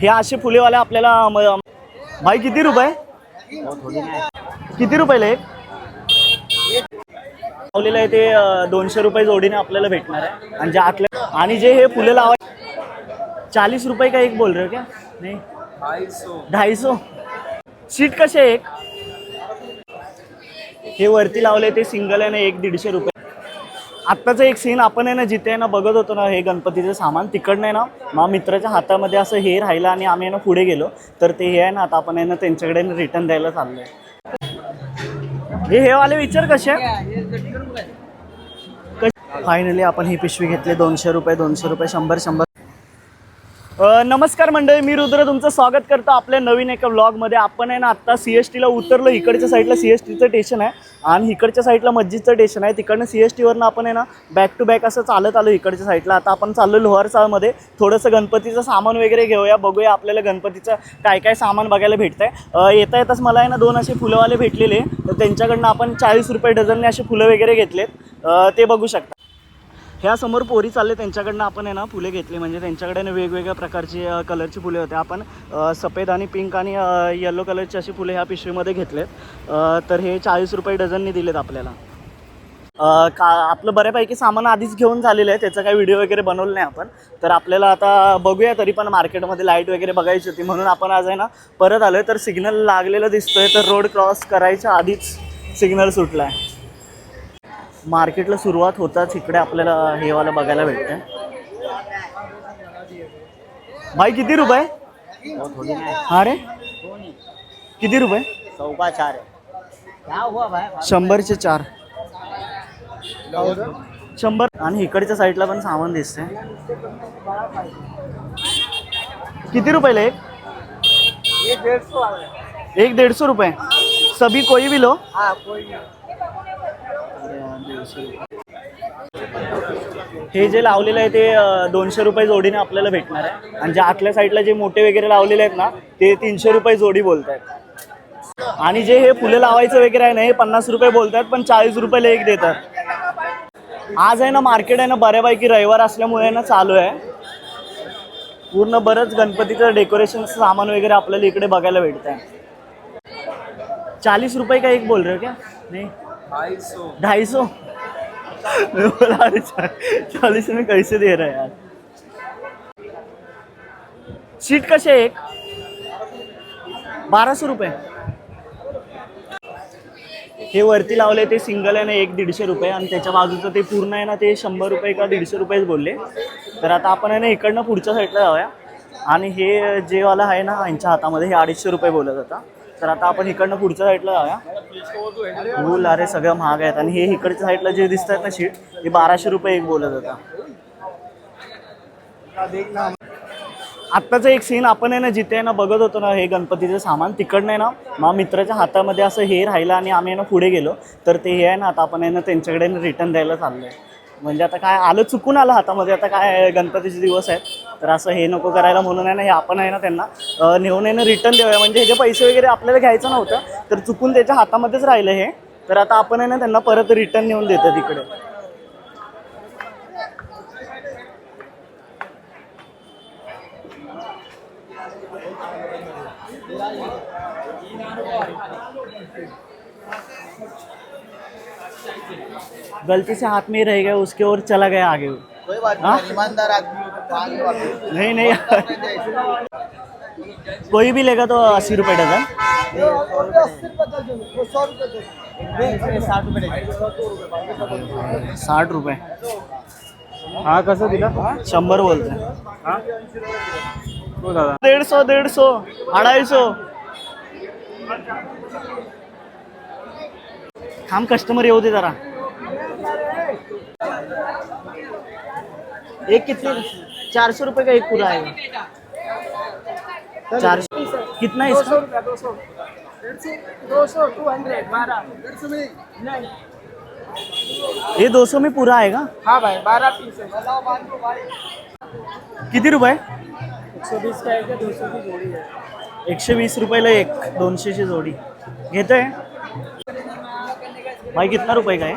हे असे फुलेवाले आपल्याला म- भाई किती रुपये? किती रुपयाला? एक लावलेलं आहे ते अं, दोनशे रुपये जोडीने आपल्याला भेटणार आहे. आणि जे आतले आणि जे हे फुले लावाय चाळीस रुपये का एक बोल रहे हो क्या? नाही. ढाई सो सीट कसे आहे एक? हे वरती लावले ते सिंगल आहे ना एक दीडशे रुपये. आत्ताचं एक सीन आपण आहे ना जिथे आहे ना बघत होतो ना हे गणपतीचं सामान तिकडनं आहे ना मा मित्राच्या हातामध्ये असं हे राहिलं आणि आम्ही आहे ना पुढे गेलो. तर ते हे आहे ना आता आपण आहे ना त्यांच्याकडे रिटर्न द्यायला चाललो हे हे वाले विचार कसे फायनली आपण ही पिशवी घेतली दोनशे रुपये दोनशे रुपये शंभर शंभर नमस्कार मंडळी मी रुद्र तुमचं स्वागत करतो आपल्या नवीन एका व्लॉगमध्ये आपण आहे ना आत्ता सी एस टीला उतरलो. इकडच्या साईडला सी एस टीचं स्टेशन आहे आणि इकडच्या साईडला मस्जिदचं स्टेशन आहे. तिकडनं सी एस टीवरनं आपण आहे ना बॅक टू बॅक असं चालत आलो इकडच्या साईडला आता आपण चाललो लोहारचाळमध्ये थोडंसं गणपतीचं सामान वगैरे घेऊया. बघूया आपल्याला गणपतीचं काय काय सामान बघायला भेटतं आहे येता येताच मला आहे ना दोन असे फुलंवाले भेटलेले. तर त्यांच्याकडनं आपण चाळीस रुपये डझनने असे फुलं वगैरे घेतलेत. ते बघू शकता. ह्या समोर पोरी चालले त्यांच्याकडनं आपण आहे ना फुले घेतली. म्हणजे त्यांच्याकडे ना वेगवेगळ्या प्रकारची कलरची फुले होते. आपण सफेद आणि पिंक आणि येलो कलरची अशी फुले ह्या पिशवीमध्ये घेतलेत. तर हे चाळीस रुपये डझननी दिलेत आपल्याला. का आपलं बऱ्यापैकी सामान आधीच घेऊन झालेलं आहे. त्याचा काही व्हिडिओ वगैरे बनवलं नाही आपण. तर आपल्याला आता बघूया तरी पण मार्केटमध्ये लाइट वगैरे बघायची होती. म्हणून आपण आज आहे ना परत आलो आहे तर सिग्नल लागलेलं दिसतोय तर रोड क्रॉस करायच्या आधीच सिग्नल सुटला आहे मार्केटला सुरुवात होताच इकडे आपल्याला हे वाला बघायला भेटतं भाई किती रुपये? हा रे. किती रुपये? चौका चार शंभरचे चार. शंभर. आणि इकडच्या साईडला पण सामान दिसतंय. किती रुपयाला एक? एक दीडशे रुपये. सभी कोई भी लो? कोई हे जे लावलेलं आहे ते दोनशे रुपये जोडीने आपल्याला भेटणार आहे. आणि जे आतल्या साईडला जे मोठे वगैरे लावलेले आहेत ना ते तीनशे रुपये जोडी बोलत आहेत आणि जे हे फुलं लावायचं वगैरे आहे ना हे पन्नास रुपये बोलतात पण चाळीस रुपयाला एक देतात. आज आहे ना मार्केट आहे ना बऱ्यापैकी रविवार असल्यामुळे ना चालू आहे. पूर्ण बरंच गणपतीचं डेकोरेशनचं सामान वगैरे आपल्याला इकडे बघायला भेटत आहे चाळीस रुपये का एक बोल रहे हो क्या? नाही. ढाई सौ। मैं बोला चालीस में कैसे दे रहे है यार? सीट कसे आहे एक? बाराशे रुपये. हे वरती लावले ते सिंगल आहे ना एक दीडशे रुपये. आणि त्याच्या बाजूचं ते पूर्ण आहे ना ते शंभर रुपये का दीडशे रुपयेच बोलले. तर आता आपण आहे ना इकडनं पुढच्या साईडला जाऊया. आणि हे जे वाला आहे ना यांच्या हातामध्ये हे अडीचशे रुपये बोलत होता. तर आता आपण इकडनं पुढच्या साईडला जाऊया. फुल अरे सगळं महाग आहेत. आणि हे इकडच्या साईडला जे दिसत आहेत ना शीट ते बाराशे रुपये एक बोलत होता. आत्ताचं एक सीन आपण आहे ना जिथे आहे ना बघत होतो ना हे गणपतीचं सामान. तिकडनं आहे ना मा मित्राच्या हातामध्ये असं हे राहिलं आणि आम्ही ना पुढे गेलो. तर ते हे आहे ना आता आपण आहे ना त्यांच्याकडे रिटर्न द्यायला चाललंय. म्हणजे आता काय आलं चुकून आलं हातामध्ये आता काय गणपतीचे दिवस आहेत. तर असं हे नको करायला म्हणून आहे ना हे आपण आहे ना त्यांना नेऊन आहे ना रिटर्न देऊया. म्हणजे हे जे पैसे वगैरे आपल्याला घ्यायचं नव्हतं तर चुकून त्याच्या हातामध्येच राहिलं हे. तर आता आपण आहे ना त्यांना परत रिटर्न नेऊन देतो तिकडे. गलती से हाथ में ही रह गया उसके और चला गया आगे। कोई बात? नहीं ईमानदार आदमी हो लो आप। नहीं नहीं। कोई भी लेगा तो अस्सी रुपये डजन। साठ रुपये हा कसं दिला? शंभर बोलते हा। हो? दादा। दीड सौ दीड सौ अढ़ाई सौ। थांब कस्टमर येऊ दे जरा. एक कितने चार सौ रुपये का एक पूरा आएगा चार कितना है इसका? ये दो सौ में. पूरा आएगा हाँ भाई बारह पीस है किती रुपये? एक सौ बीस का? जोड़ी एकशे वीस रुपयाला एक दोनशेची जोडी. घेतोय? भाई कितना रुपये का आहे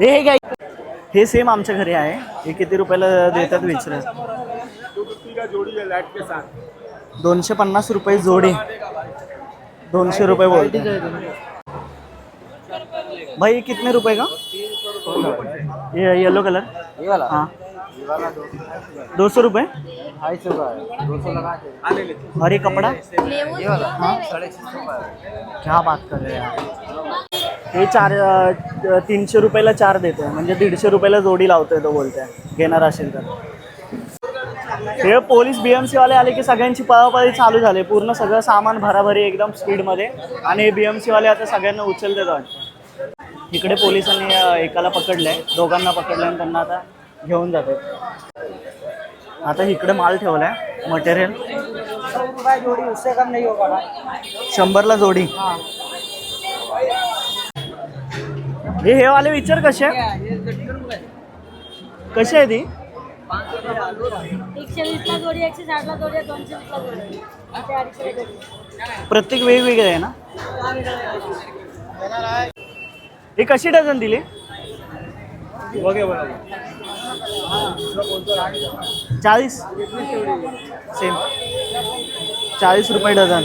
हे हे काय? हे सेम आमच्या घरी आहे. हे किती रुपयाला देतात विचारा. का जोड़ी है लाइट के साथ दोनशे पन्नास रुपये जोडी. दोनशे रुपये बोलते भाई कितने रुपए का? ये येलो कलर ये वाला हाँ. दो सौ रुपये? ढाई सौ का है दो सौ लगा के? और ये कपड़ा? ये वाला हाँ है क्या बात कर रहे हैं यार. हे चार तीनशे रुपयाला चार देते आहे म्हणजे दीडशे रुपयाला जोडी लावतोय तो बोलतोय. घेणार असेल तर. हे पोलीस बीएमसी वाले आले की सगळ्यांची पळापळी चालू झाली. पूर्ण सगळं सामान भराभरी एकदम स्पीडमध्ये. आणि हे बीएमसी वाले आता सगळ्यांना उचलतात वाटतं. इकडे पोलिसांनी एकाला पकडलंय. दोघांना पकडलंय आणि त्यांना आता घेऊन जातात. आता इकडे माल ठेवलाय. मटेरियल शंभरला जोडी. हे हे वाले विचार कसे कसे आहे ती एकशे जोडी एकशे जोडी जोडी. जोडी. प्रत्येक वेगवेगळे आहे ना? हे कशी डझन दिली? चाळीस? सेम चाळीस रुपये डझन.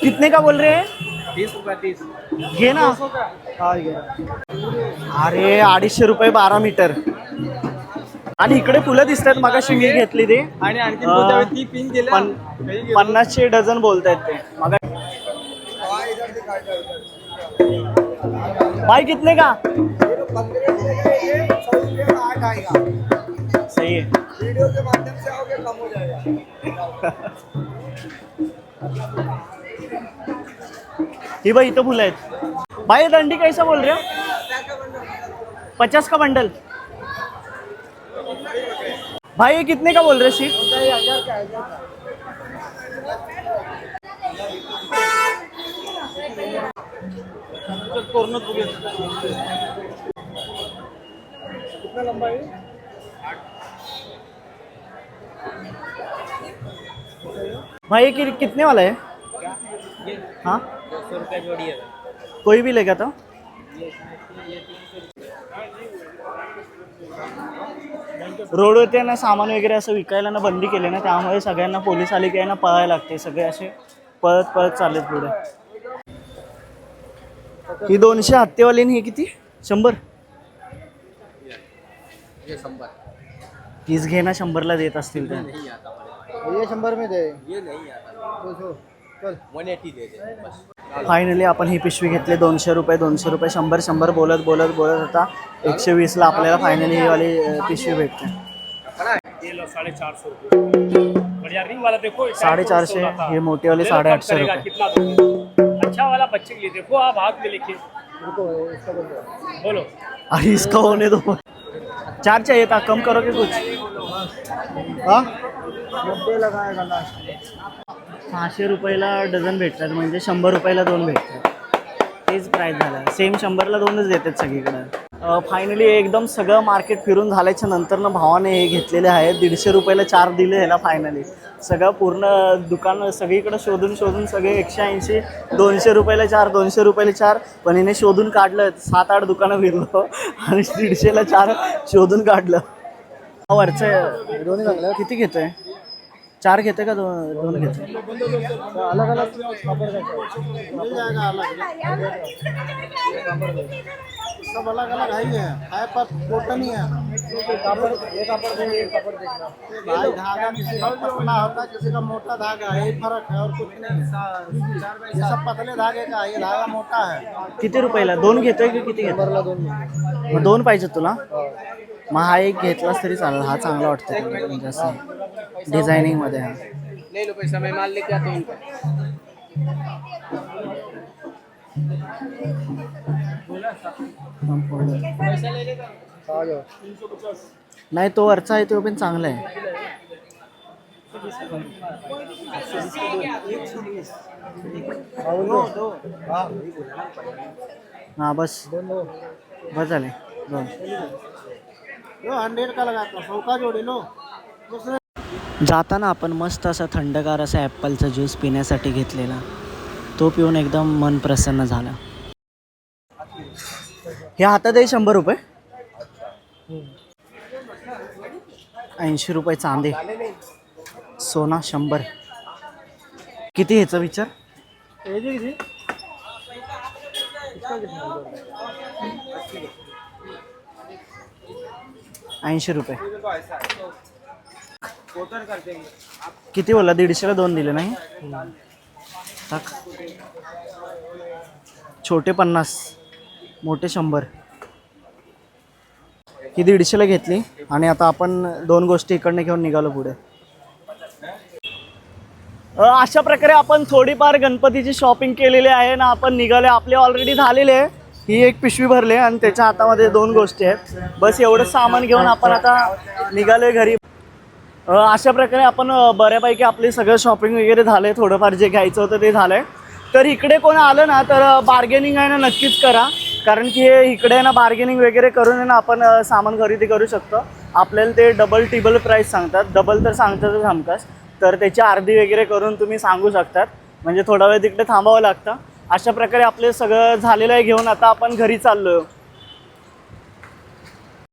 कितने का बोल रहे हैं? तीस रुपये तीस. घे ना. हा, घे. अरे अडीचशे रुपये बारा मीटर. आणि इकडे फुलं दिसतात मग मी घेतली ती. आणि आणखी अं, पुढच्या वेळी ती पिन दिले पन- पन्नासशे डझन बोलतायत ते. मग भाई कितने का? सही है वीडियो के माध्यम से आओगे कम हो जाएगा ही भाई इथं फुलं आहेत. भाई दंडी कैसा बोल रहे हो? पचास का बंडल? भाई ये कितने का बोल रहे सीट भाई ये कि- कितने वाला है? हाँ? सौ रुपये जोड़ी है कोई भी लेगा तो? रोडवरती ना सामान वगैरे असं विकायला ना बंदी केली ना त्यामुळे सगळ्यांना पोलीस आले की ना पळायला लागते. सगळे असे पळत पळत चाललेत पुढे. ही दोनशे हत्तेवाली आणि ही किती? शंभर? तीस घे ना शंभरला देत असतील तर. शंबर में दे. ये नहीं आता. चल वन एटी दे दे बस। फायनली आपण ही पिशवी घेतली दोनशे रुपये दोनशे रुपये शंभर शंभर बोलत बोलत बोलत आता एकशे वीसला आपल्याला फायनली ही वाली पिशवी भेटते. ये साढ़े चार सौ रुपये बढ़िया रिंग वाला साढ़े कम आठशे करेगा, रुपये. अच्छा वाला बच्चे के लिए देखो आप हाथ में लेके। बोलो। अरे इसका होने दो। चार चाहिए था कम करोगे कुछ? हाँ? नब्बे लगाएगा लास्ट सहाशे रुपयाला डझन भेटतात म्हणजे शंभर रुपयाला दोन भेटतात. तेच प्राईस झालं. सेम शंभरला दोनच देतात सगळीकडं. फायनली एकदम सगळं मार्केट फिरून झाल्याच्यानंतर ना भावाने हे घेतलेले आहेत. दीडशे रुपयाला चार दिले ह्याला फायनली सगळं पूर्ण दुकान सगळीकडं शोधून शोधून सगळे एकशे ऐंशी दोनशे रुपयाला चार दोनशे रुपयाला चार. पण हिने शोधून काढलं सात आठ दुकानं फिरलो आणि दीडशेला चार शोधून काढलं. वरचं दोन्ही चांगलं किती घेतोय? चार घेते का दोन दोन घेते? अलग अलग सब अलग अलग है ही है। है पर कॉटन ही है। कापड़ ये कापड़ देंगे ये कापड़ देखना भाई धागा किसी का पतला होता है किसी का मोटा धागा है। यही फर्क है और कुछ नहीं। ये सब पतले धागे का है, ये धागा मोटा है। किती रुपयाला? दोन घेतोय की किती घेतोय? नंबरला दोन मग दोन पाहिजे तुला? मग हा एक घेतलास तरी चालेल. हा चांगला वाटतो म्हणजे असं. डिझायनिंगमध्ये हा. ले लो पैसा मैं माल लेके आता हूँ इनका. आ जाओ नाही तो वरचा आहे तो पण चांगला आहे. हाँ हा बस. बस झाले. दोन. हंड्रेड का लगाता? सौ का जोड़ी लो. दूसरे जाताना आपण मस्त असा थंडगार असा ॲपलचा ज्यूस पिण्यासाठी घेतलेला. तो पिऊन एकदम मन प्रसन्न झालं. हे हातात आहे शंभर रुपये. ऐंशी रुपये चांदी. सोना शंभर. किती ह्याचा विचार? ऐंशी रुपये. किती बोलला? दीडशेला दोन दिले नाही? टाक. छोटे पन्नास. मोठे शंभर. ही दीडशेला घेतली आणि आता आपण दोन गोष्टी इकडनं घेऊन निघालो पुढे. अशा प्रकारे आपण थोडीफार गणपतीची शॉपिंग केलेली आहे ना आपण निघाले आपले ऑलरेडी झालेले आहे. ही एक पिशवी भरली आणि त्याच्या हातामध्ये दोन गोष्टी आहेत. बस एवढं सामान घेऊन आपण आता निघालोय घरी. अशा प्रकारे आपण बऱ्यापैकी आपले सगळं शॉपिंग वगैरे झालं आहे थोडंफार जे घ्यायचं होतं ते झालं आहे तर इकडे कोण आलं ना तर बार्गेनिंग आहे ना नक्कीच करा. कारण की हे इकडे ना बार्गेनिंग वगैरे करून आहे ना आपण सामान खरेदी करू शकतो. आपल्याला ते डबल टिबल प्राईस सांगतात. डबल तर सांगतातच हमकास तर त्याची अर्धी वगैरे करून तुम्ही सांगू शकतात. म्हणजे थोडा वेळ तिकडे थांबावं लागतं. अशा प्रकारे आपले सगळं झालेलं आहे घेऊन. आता आपण घरी चाललो